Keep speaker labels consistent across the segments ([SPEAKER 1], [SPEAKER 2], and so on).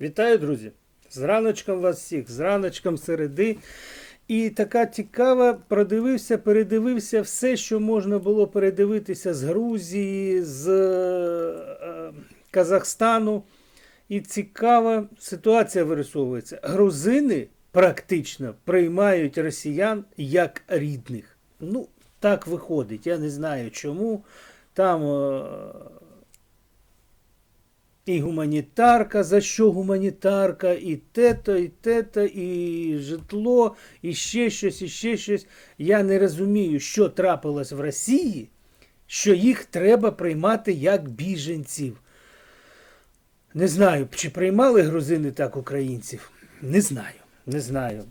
[SPEAKER 1] Вітаю, друзі! З раночком вас всіх, з раночком середи. І така цікава, продивився, передивився все, що можна було передивитися з Грузії, з е, Казахстану. І цікава ситуація вирисовується. Грузини практично приймають росіян як рідних. Ну, так виходить. Я не знаю чому. Там е, і гуманітарка, за що гуманітарка, і те-то, і те-то, і житло, і ще щось, і ще щось. Я не розумію, що трапилось в Росії, що їх треба приймати як біженців. Не знаю, чи приймали грузини так українців. Не знаю, не знаю.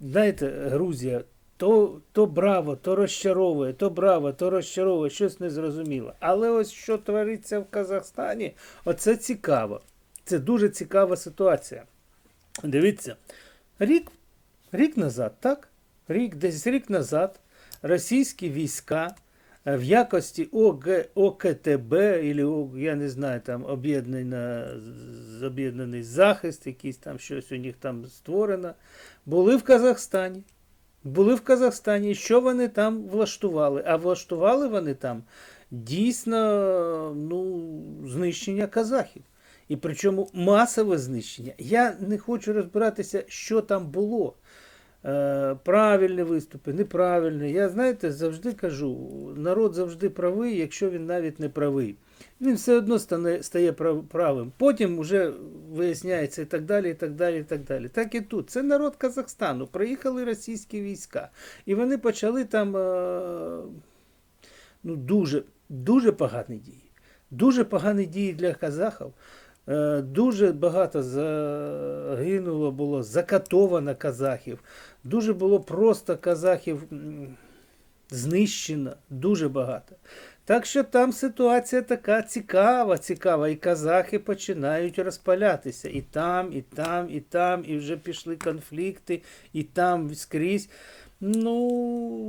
[SPEAKER 1] Знаєте, Грузія то, то браво, то розчаровує, то браво, то розчаровує, щось незрозуміло. Але ось що твориться в Казахстані, оце цікаво. Це дуже цікава ситуація. Дивіться, рік, рік назад, так? Рік, десь рік назад російські війська е, в якості ОКТБ, або, я не знаю, там об'єднаний захист, якийсь там щось у них там створено, були в Казахстані. Були в Казахстані, що вони там влаштували? А влаштували вони там дійсно ну, знищення казахів. І причому масове знищення. Я не хочу розбиратися, що там було. Е, правильні виступи, неправильні. Я, знаєте, завжди кажу, народ завжди правий, якщо він навіть не правий. Він все одно стане, стає правим. Потім вже виясняється і так далі, і так далі, і так далі. Так і тут. Це народ Казахстану. Приїхали російські війська. І вони почали там е, ну, дуже, дуже погані дії. Дуже погані дії для казахів. Е, Дуже багато було, закатовано казахів. Дуже було просто казахів знищено, дуже багато. Так що там ситуація така цікава, цікава, і казахи починають розпалятися. І там, і там, і там, і вже пішли конфлікти, і там скрізь. Ну,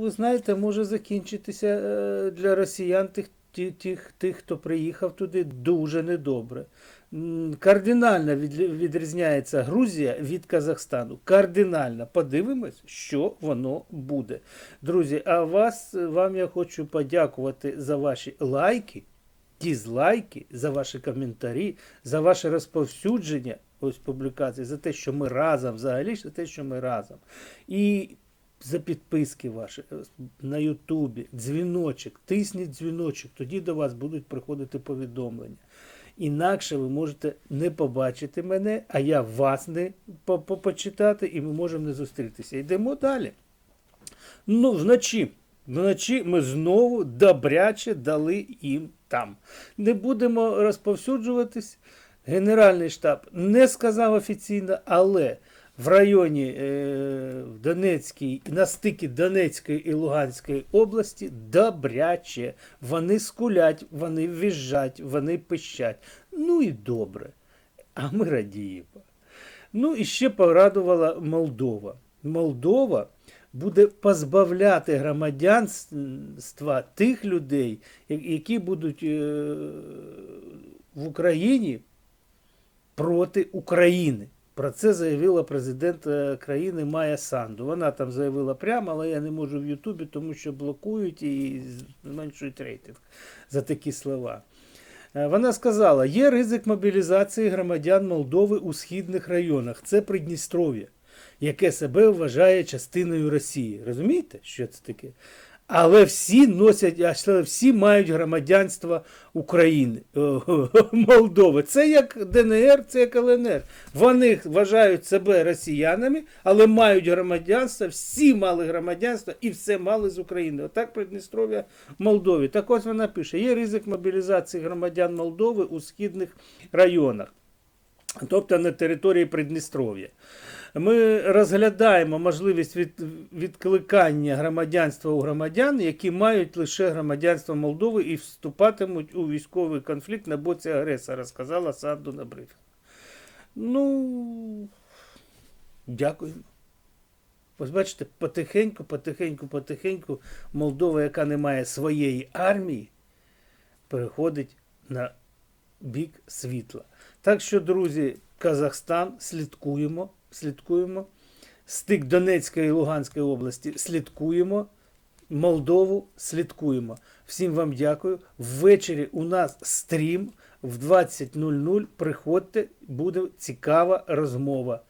[SPEAKER 1] ви знаєте, може закінчитися е, для росіян тих, ті- тих, тих, хто приїхав туди, дуже недобре. Кардинально відрізняється Грузія від Казахстану. Кардинально. Подивимось, що воно буде. Друзі, а вас, вам я хочу подякувати за ваші лайки, дізлайки, за ваші коментарі, за ваше розповсюдження ось публікацій, за те, що ми разом, взагалі, за те, що ми разом. І за підписки ваші е, на Ютубі, дзвіночок, тисніть дзвіночок, тоді до вас будуть приходити повідомлення. Інакше ви можете не побачити мене, а я вас не по- по- почитати, і ми можемо не зустрітися. Йдемо далі. Ну, вночі. Вночі ми знову добряче дали їм там. Не будемо розповсюджуватись. Генеральний штаб не сказав офіційно, але в районі е, в Донецькій, на стикі Донецької і Луганської області добряче. Вони скулять, вони віжжать, вони пищать. Ну і добре. А ми радіємо. Ну і ще порадувала Молдова. Молдова буде позбавляти громадянства тих людей, які будуть е, в Україні проти України. Про це заявила президент е, країни Майя Санду. Вона там заявила прямо, але я не можу в Ютубі, тому що блокують і зменшують рейтинг за такі слова. Е, Вона сказала: є ризик мобілізації громадян Молдови у східних районах. Це Придністров'я, яке себе вважає частиною Росії. Розумієте, що це таке? Але всі носять, а всі мають громадянство України, Молдови. Це як ДНР, це як ЛНР. Вони вважають себе росіянами, але мають громадянство, всі мали громадянство і все мали з України. Отак Придністров'я Молдові. Так ось вона пише: є ризик мобілізації громадян Молдови у східних районах, тобто на території Придністров'я. Ми розглядаємо можливість від, відкликання громадянства у громадян, які мають лише громадянство Молдови і вступатимуть у військовий конфлікт на боці агресора, сказала Санду на брифінг. Ну, дякуємо. Ось бачите, потихеньку, потихеньку, потихеньку Молдова, яка не має своєї армії, переходить на бік світла. Так що, друзі, Казахстан слідкуємо, слідкуємо. Стик Донецької і Луганської області слідкуємо. Молдову слідкуємо. Всім вам дякую. Ввечері у нас стрім в 20.00. Приходьте, буде цікава розмова.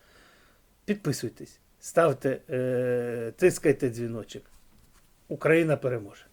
[SPEAKER 1] Підписуйтесь, ставте, е, тискайте дзвіночок. Україна переможе.